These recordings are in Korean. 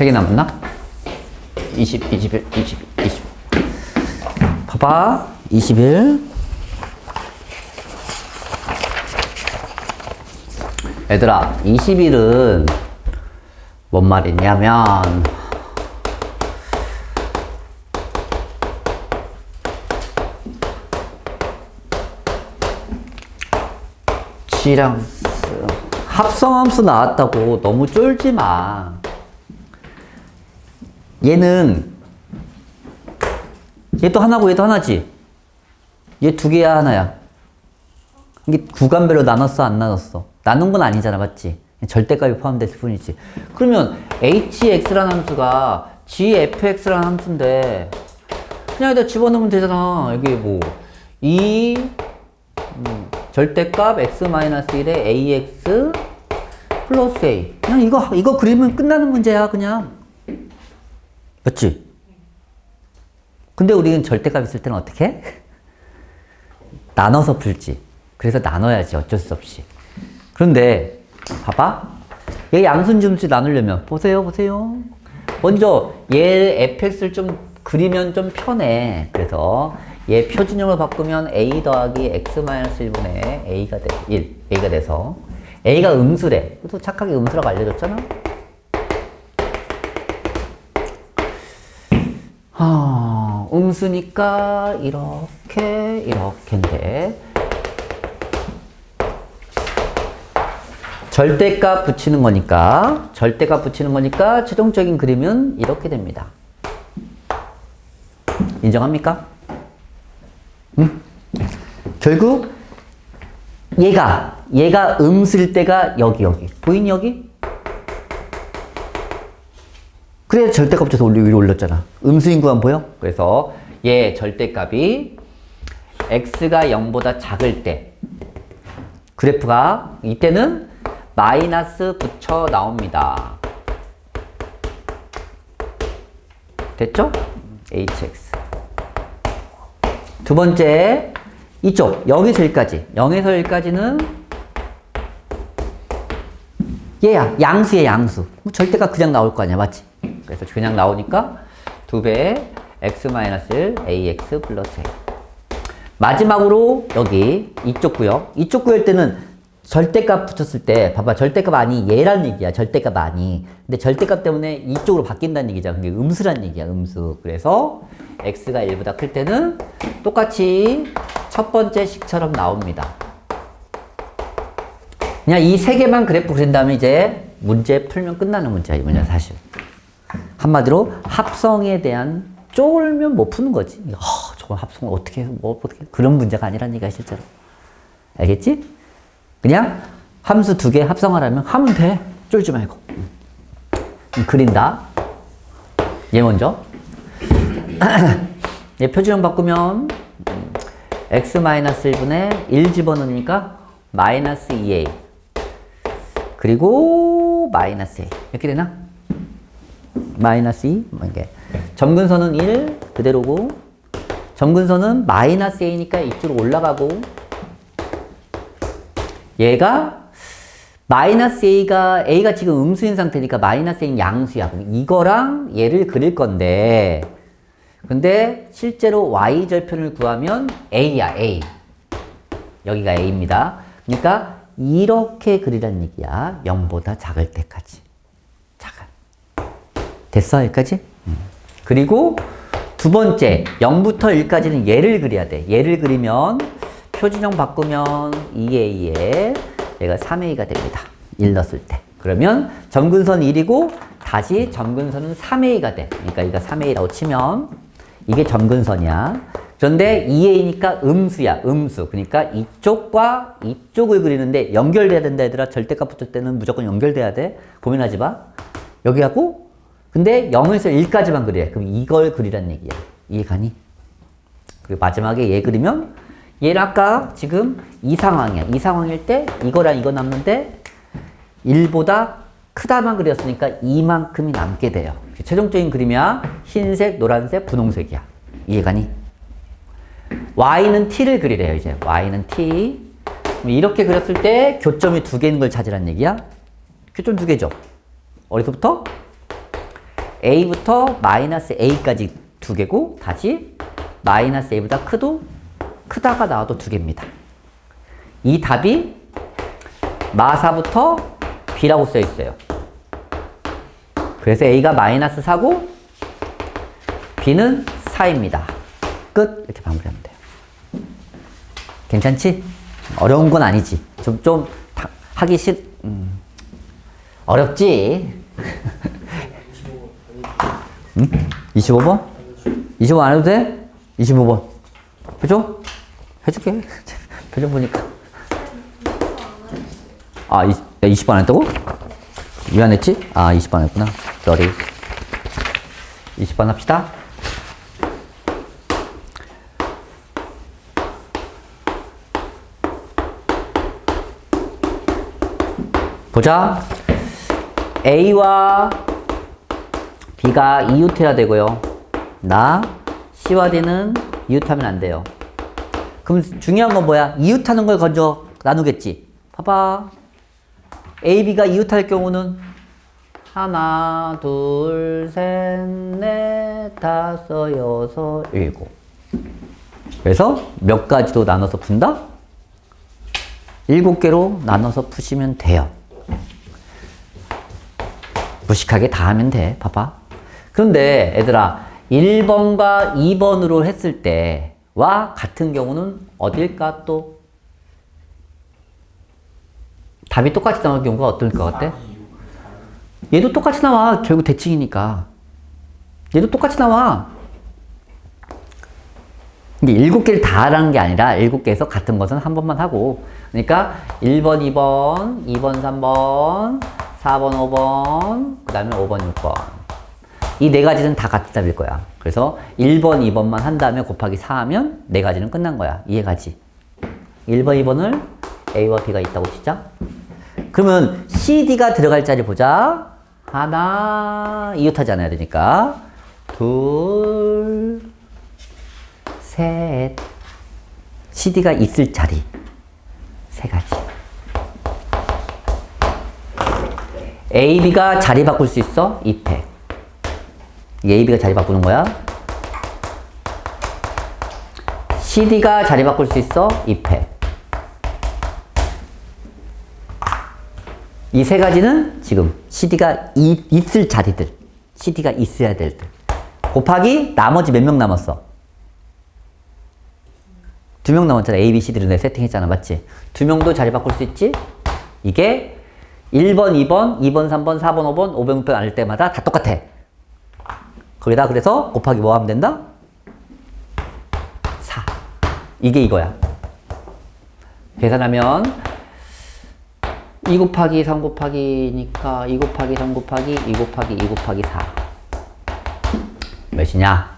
세개 남았나? 20, 21, 20, 20. 봐봐. 21. 얘들아, 21은 뭔 말이냐면, G랑 합성함수 나왔다고 너무 쫄지 마. 얘는 얘도 하나고 얘도 하나지. 얘 두 개야 하나야. 이게 구간별로 나눴어 안 나눴어? 나눈 건 아니잖아 맞지? 절대값이 포함될 뿐이지. 그러면 hx라는 함수가 gfx라는 함수인데 그냥 여기다 집어넣으면 되잖아. 여기 뭐 이 절대값 x-1에 ax 플러스 a. 그냥 이거, 이거 그리면 끝나는 문제야, 그냥. 맞지? 근데 우리는 절대값 있을 때는 어떻게 해? 나눠서 풀지. 그래서 나눠야지, 어쩔 수 없이. 그런데, 봐봐. 얘 양순점수 나누려면, 보세요, 보세요. 먼저, 얘 fx를 좀 그리면 좀 편해. 그래서, 얘 표준형을 바꾸면 a 더하기 x-1분의 a가 돼, 1, a가 돼서 a가 음수래. 또 착하게 음수라고 알려줬잖아? 아, 음수니까 이렇게 이렇게인데 절대값 붙이는 거니까 절대값 붙이는 거니까 최종적인 그림은 이렇게 됩니다. 인정합니까? 응? 결국 얘가 얘가 음수일 때가 여기 여기 보이니 여기? 그래 절대값 붙여서 올리 위로 올렸잖아. 음수인 구간 보여? 그래서 얘 절대값이 x가 0보다 작을 때 그래프가 이때는 마이너스 붙여 나옵니다. 됐죠? hx 두 번째 이쪽 여기서 여기까지 0에서 1까지는 얘야 양수의 양수 뭐 절대가 그냥 나올 거 아니야 맞지? 그래서 그냥 나오니까 2배 x-1 ax 플러스 마지막으로 여기 이쪽 구역. 이쪽 구역 때는 절대값 붙였을 때 봐봐 절대값 아니 얘란 얘기야 절대값 아니. 근데 절대값 때문에 이쪽으로 바뀐다는 얘기잖아. 그게 음수란 얘기야 음수. 그래서 x가 1보다 클 때는 똑같이 첫 번째 식처럼 나옵니다. 그냥 이 세 개만 그래프 그린 다음에 이제 문제 풀면 끝나는 문제야 이 문제 사실 한마디로 합성에 대한 쫄면 못 푸는 거지 어, 저걸 합성을 어떻게 해서 뭐 어떻게 그런 문제가 얘기야 실제로 알겠지? 그냥 함수 두 개 합성하라면 하면 돼. 쫄지 말고. 음, 그린다. 얘 먼저. 얘 표준형 바꾸면 음, x-1분의 1 집어넣으니까 마이너스 2a 그리고 마이너스 a 이렇게 되나? 마이너스 2뭐 이게 점근선은 1 그대로고 점근선은 마이너스 a니까 이쪽으로 올라가고 얘가 마이너스 a가 a가 지금 음수인 상태니까 마이너스 a는 양수야. 이거랑 얘를 그릴 건데 근데 실제로 y 절편을 구하면 a야 a. 여기가 a입니다. 그러니까 이렇게 그리란 얘기야. 0보다 작을 때까지. 됐어 여기까지? 음. 그리고 두 번째 0부터 1까지는 얘를 그려야 돼. 얘를 그리면 표준형 바꾸면 2a에 얘가 3a가 됩니다. 1 넣었을 때. 그러면 점근선 1이고 다시 점근선은 3a가 돼. 그러니까 이가 3a라고 치면 이게 점근선이야. 그런데 2a니까 음수야. 음수. 그러니까 이쪽과 이쪽을 그리는데 연결돼야 된다 얘들아. 절대값 붙을 때는 무조건 연결돼야 돼. 고민하지 마. 여기하고 근데 0에서 1까지만 그래. 그럼 이걸 그리란 얘기야. 이해가니? 그리고 마지막에 얘 그리면 얘는 아까 지금 이 상황이야. 이 상황일 때 이거랑 이거 남는데 1보다 크다만 그렸으니까 이만큼이 남게 돼요. 최종적인 그림이야. 흰색, 노란색, 분홍색이야. 이해가니? y는 t를 그리래요. 이제 y는 t. 이렇게 그렸을 때 교점이 두 개인 걸 찾으란 얘기야. 교점 두 개죠. 어디서부터? A부터 마이너스 a까지 두 개고 다시 마이너스 a보다 크도 크다가 나와도 두 개입니다. 이 답이 마사부터 b라고 써 있어요. 그래서 a가 마이너스 4고 b는 4입니다. 끝 이렇게 마무리하면 돼요. 괜찮지? 어려운 건 아니지. 좀, 좀, 다- 하기 싫, 음, 어렵지? 응? 25번? 25번 안 해도 돼? 25번. 표정? 해줄게. 표정 보니까. 아, 이, 내가 20번 안 했다고? 미안했지? 아, 20번 안 했구나. 쏘리. 20번 합시다. 보자. A와 B가 이웃해야 되고요. 나 C와 D는 이웃하면 안 돼요. 그럼 중요한 건 뭐야? 이웃하는 걸 먼저 나누겠지. 봐봐. A, B가 이웃할 경우는 하나, 둘, 셋, 넷, 다섯, 여섯, 일곱. 그래서 몇 가지로 나눠서 푼다? 일곱 개로 나눠서 푸시면 돼요. 무식하게 다 하면 돼. 봐봐. 그런데 얘들아, 1번과 2번으로 했을 때와 같은 경우는 어딜까 또? 답이 똑같이 나올 경우가 어떨 것 같아? 얘도 똑같이 나와. 결국 대칭이니까. 얘도 똑같이 나와. 근데 일곱 개를 다 하라는 게 아니라 일곱 개에서 같은 것은 한 번만 하고 그러니까 1번, 2번, 2번, 3번, 4번, 5번, 그 다음에 5번, 6번 이 네 가지는 다 같은 답일 거야 그래서 1번, 2번만 한 다음에 곱하기 4 하면 네 가지는 끝난 거야 이해가지? 1번, 2번을 A와 B가 있다고 치자 그러면 CD가 들어갈 자리 보자 하나 이웃하지 않아야 되니까 둘 셋. CD가 있을 자리. 세 가지. A, B가 자리 바꿀 수 있어? 2팩. A, B가 자리 바꾸는 거야. CD가 자리 바꿀 수 있어? 2팩. 이세 가지는 지금 CD가 이, 있을 자리들. CD가 있어야 될 들. 곱하기 나머지 몇 명 남았어? 두 명 남았잖아. A, B, C, D를 내가 세팅했잖아. 맞지? 두 명도 자리 바꿀 수 있지? 이게 1번, 2번, 2번, 3번, 4번, 5번, 500번 할 때마다 다 똑같아. 거기다 그래서 곱하기 뭐 하면 된다? 4. 이게 이거야. 계산하면 2 곱하기 3 곱하기니까 2 곱하기 3 곱하기 2 곱하기 2 곱하기 4. 몇이냐?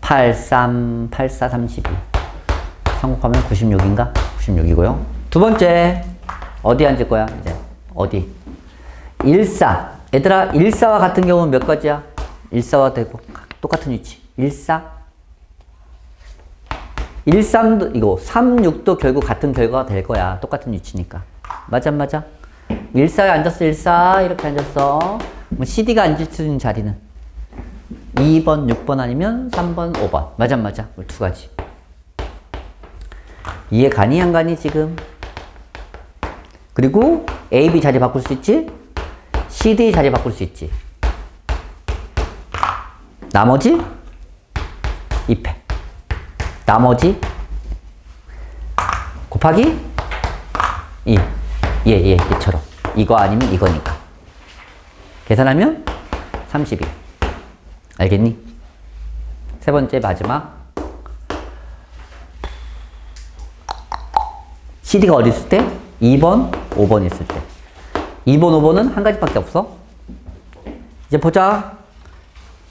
8, 3, 8, 4, 32. 3 곱하면 96인가? 96이고요. 두 번째, 어디 앉을 거야? 이제, 어디? 14. 얘들아, 14와 같은 경우는 몇 가지야? 14와 되고, 똑같은 위치. 14. 13도, 이거, 3, 6도 결국 같은 결과가 될 거야. 똑같은 위치니까. 맞아, 안 맞아? 14에 앉았어, 14. 이렇게 앉았어. 뭐 CD가 앉을 수 있는 자리는 2번, 6번 아니면 3번, 5번. 맞아, 안 맞아? 이두 가지. 이해 가니 안 가니 지금? 그리고 A, B 자리 바꿀 수 있지? C, D 자리 바꿀 수 있지? 나머지 2패. 나머지 곱하기 2. 예, 예, 이처럼. 이거 아니면 이거니까. 계산하면 32. 알겠니? 세 번째 마지막. CD가 어디 있을 때? 2번, 5번 있을 때. 2번, 5번은 한 가지밖에 없어. 이제 보자.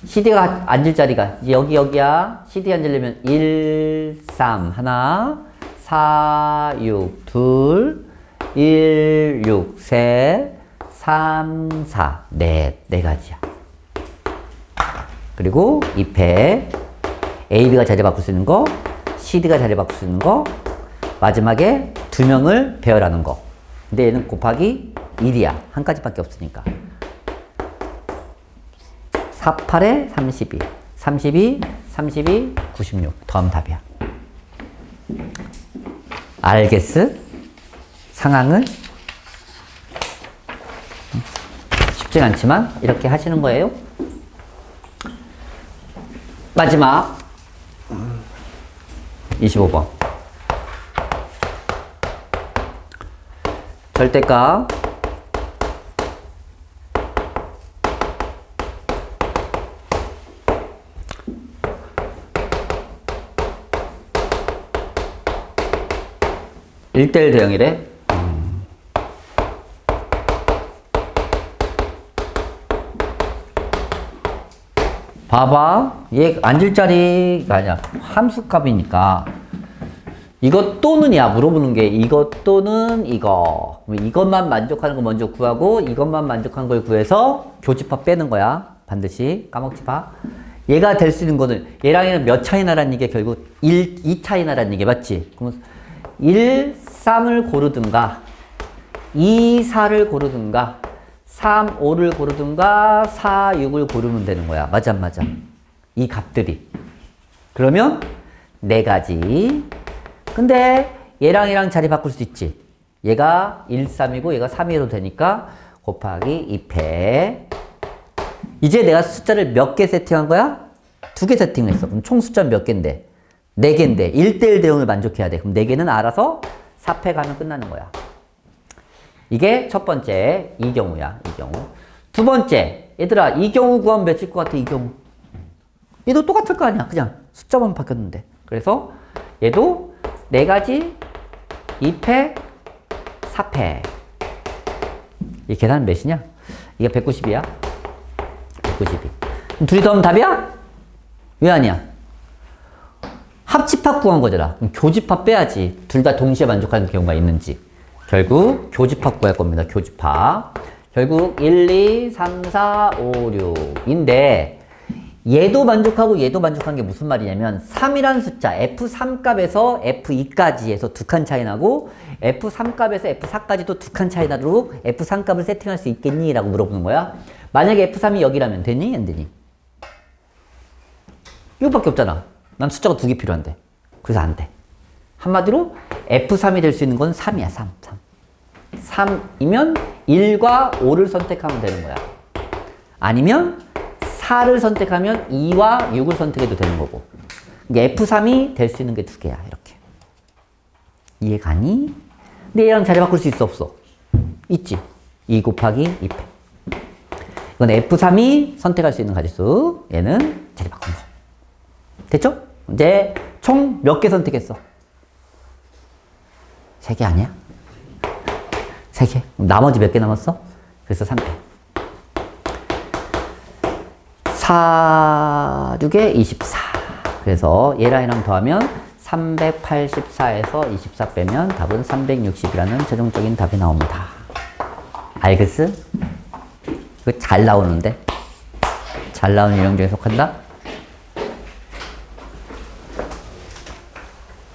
CD가 앉을 자리가 여기 여기야. CD 앉으려면 1, 3 하나, 4, 6 둘, 1, 6 셋, 3, 4 넷, 네 가지야. 그리고 2패 AB가 자리 바꿀 수 있는 거, CD가 자리 바꿀 수 있는 거, 마지막에 두 명을 배열하는 거. 근데 얘는 곱하기 1이야. 한 가지밖에 없으니까. 48에 32. 32, 32, 96. 더하면 답이야. 알겠어? 상황을? 쉽진 않지만 이렇게 하시는 거예요. 마지막 25번 절대값 일대일 대형이래 봐봐. 얘 앉을 자리가 아니야. 함수값이니까. 이것 또는이야. 물어보는 게 이것 또는 이거. 이것만 만족하는 거 먼저 구하고 이것만 만족한 걸 구해서 교집합 빼는 거야. 반드시. 까먹지 마. 얘가 될 수 있는 거는 얘랑 얘는 몇 차이 나라는 얘기 결국 1, 2 차이 나라는 얘기 맞지? 그럼 1, 3을 고르든가 2, 4를 고르든가 3, 5를 고르든가 4, 6을 고르면 되는 거야. 맞아, 안 맞아. 이 값들이. 그러면 네 가지. 근데 얘랑 얘랑 자리 바꿀 수 있지. 얘가 1, 3이고 얘가 3이어도 되니까 곱하기 2패. 이제 내가 숫자를 몇 개 세팅한 거야? 두 개 세팅했어. 그럼 총 숫자 몇 개인데? 네 개인데 1대1 대응을 만족해야 돼. 그럼 네 개는 알아서 4패 가면 끝나는 거야. 이게 첫 번째 이 경우야 이 경우. 두 번째 얘들아 이 경우 구하면 몇일 것 같아 이 경우? 얘도 똑같을 거 아니야 그냥. 숫자만 바뀌었는데. 그래서 얘도 네 가지 2패 4패. 이 계산은 몇이냐? 이게 190이야. 192 그럼 둘이 더하면 답이야? 왜 아니야? 합집합 구한 거잖아 그럼 교집합 빼야지 둘 다 동시에 만족하는 경우가 있는지 결국 교집합 구할 겁니다. 교집합. 결국 1, 2, 3, 4, 5, 6인데 얘도 만족하고 얘도 만족한 게 무슨 말이냐면 3이란 숫자 F3 값에서 F2까지 해서 두 칸 차이 나고 F3 값에서 F4까지도 두 칸 차이 나도록 F3 값을 세팅할 수 있겠니? 라고 물어보는 거야. 만약에 F3이 여기라면 되니? 안 되니? 이거밖에 없잖아. 난 숫자가 두 개 필요한데. 그래서 안 돼. 한마디로 F3이 될 수 있는 건 3이야, 3, 3. 3이면 1과 5를 선택하면 되는 거야. 아니면 4를 선택하면 2와 6을 선택해도 되는 거고. 이게 F3이 될 수 있는 게 두 개야, 이렇게. 이해가니? 근데 얘랑 자리 바꿀 수 있어, 없어? 있지. 2 곱하기 2패. 이건 F3이 선택할 수 있는 가지수. 얘는 자리 바꾼 거. 됐죠? 이제 총 몇 개 선택했어? 세 개 아니야? 세 개? 나머지 몇 개 남았어? 그래서 3패. 4, 6에 24. 그래서 얘랑 얘랑 더하면 384에서 24 빼면 답은 360이라는 최종적인 답이 나옵니다. 알겠어? 이거 잘 나오는데? 잘 나오는 유형 중에 속한다?